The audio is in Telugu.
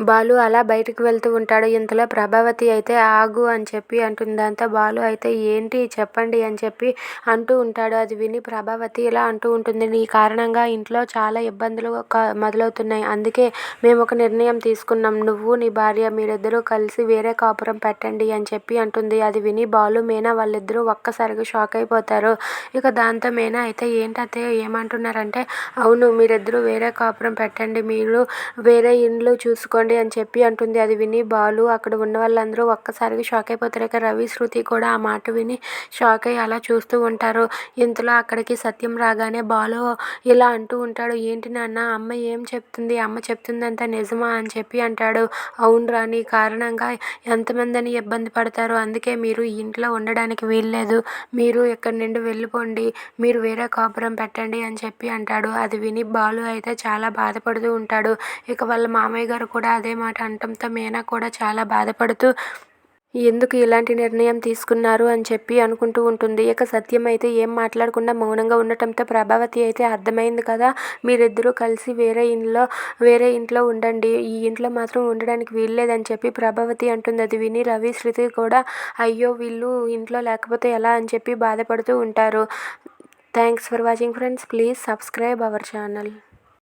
బాలు అలా బయటకు వెళ్తూ ఉంటాడు. ఇంతలో ప్రభావతి అయితే ఆగు అని చెప్పి అంటుంది దాంతో బాలు అయితే ఏంటి? చెప్పండి అని చెప్పి అంటూ ఉంటాడు. అది విని ప్రభావతి ఇలా అంటూ ఉంటుంది. నీ కారణంగా ఇంట్లో చాలా ఇబ్బందులు క- మొదలవుతున్నాయి. అందుకే మేము ఒక నిర్ణయం తీసుకున్నాం. నువ్వు నీ భార్య మీరిద్దరూ కలిసి వేరే కాపురం పెట్టండి అని చెప్పి అంటుంది. అది విని బాలు మీనా వాళ్ళిద్దరూ ఒక్కసారిగా షాక్ అయిపోతారు. ఇక దాంతో మీనా అయితే ఏంటంటే ఏమంటున్నారంటే అవును మీరిద్దరూ వేరే కాపురం పెట్టండి. మీరు వేరే ఇండ్లు చూసుకోండి. అని చెప్పి అంటుంది. అది విని బాలు అక్కడ ఉన్న వాళ్ళందరూ ఒక్కసారిగా షాక్ అయిపోతారు. ఇక రవి శృతి కూడా ఆ మాట విని షాక్ అయ్యి అలా చూస్తూ ఉంటారు. ఇంతలో అక్కడికి సత్యం రాగానే బాలు ఇలా అంటూ ఉంటాడు. ఏంటి నాన్న అమ్మ ఏం చెప్తుంది? అమ్మ చెప్తుందంతా నిజమా? అని చెప్పి అంటాడు. అవునురా నీ కారణంగా ఎంతమందిని ఇబ్బంది పడతారు. అందుకే మీరు ఈ ఇంట్లో ఉండడానికి వీల్లేదు. మీరు ఇక్కడి నుండి వెళ్ళిపోండి. మీరు వేరే కాపురం పెట్టండి అని చెప్పి అంటాడు. అది విని బాలు అయితే చాలా బాధపడుతూ ఉంటాడు. ఇక వాళ్ళ మామయ్య గారు కూడా అదే మాట అనటంతో మీనా కూడా చాలా బాధపడుతూ ఎందుకు ఇలాంటి నిర్ణయం తీసుకున్నారు? అని చెప్పి అనుకుంటూ ఉంటుంది. ఇక సత్యం అయితే ఏం మాట్లాడకుండా మౌనంగా ఉండటంతో ప్రభావతి అయితే అర్థమైంది కదా మీరిద్దరూ కలిసి వేరే ఇంట్లో వేరే ఇంట్లో ఉండండి. ఈ ఇంట్లో మాత్రం ఉండడానికి వీల్లేదని చెప్పి ప్రభావతి అంటుంది. అది విని రవి శృతి కూడా అయ్యో వీళ్ళు ఇంట్లో లేకపోతే ఎలా? అని చెప్పి బాధపడుతూ ఉంటారు. Thanks for watching friends. Please subscribe our channel.